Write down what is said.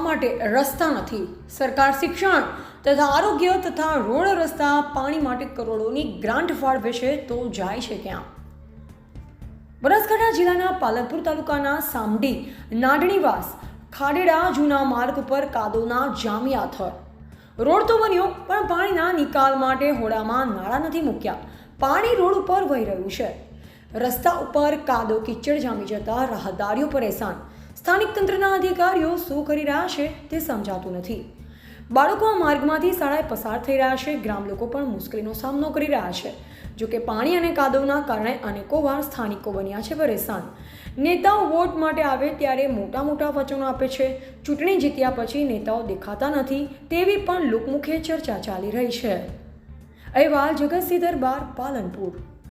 માટે રસ્તા નથી. સરકાર શિક્ષણ તથા આરોગ્ય તથા રોડ રસ્તા પાણી માટે કરોડોની ગ્રાન્ટ ફાળવે છે તો જાય છે ક્યાં? બનાસકાંઠા જિલ્લાના પાલનપુર તાલુકાના સામડી, નાડણીવાસ, ખાડેડા, જૂના માર્ગ ઉપર કાદોના જામિયા થર. રોડ તો બન્યો, પણ પાણીના નિકાલ માટે હોડામાં નાળા નથી મૂક્યા. પાણી રોડ ઉપર વહી રહ્યું છે. રસ્તા ઉપર કાદો કિચડ જામી જતા રાહદારીઓ પરેશાન. સ્થાનિક તંત્રના અધિકારીઓ શું કરી રહ્યા છે તે સમજાતું નથી. બાળકો આ માર્ગમાંથી શાળાએ પસાર થઈ રહ્યા છે. ગ્રામ લોકો પણ મુશ્કેલીનો સામનો કરી રહ્યા છે. જોકે પાણી અને કાદવના કારણે અનેકો વાર સ્થાનિકો બન્યા છે પરેશાન. નેતાઓ વોટ માટે આવે ત્યારે મોટા મોટા વચનો આપે છે. ચૂંટણી જીત્યા પછી નેતાઓ દેખાતા નથી તેવી પણ લોકમુખે ચર્ચા ચાલી રહી છે. અહેવાલ જગતસિંહ દરબાર પાલનપુર.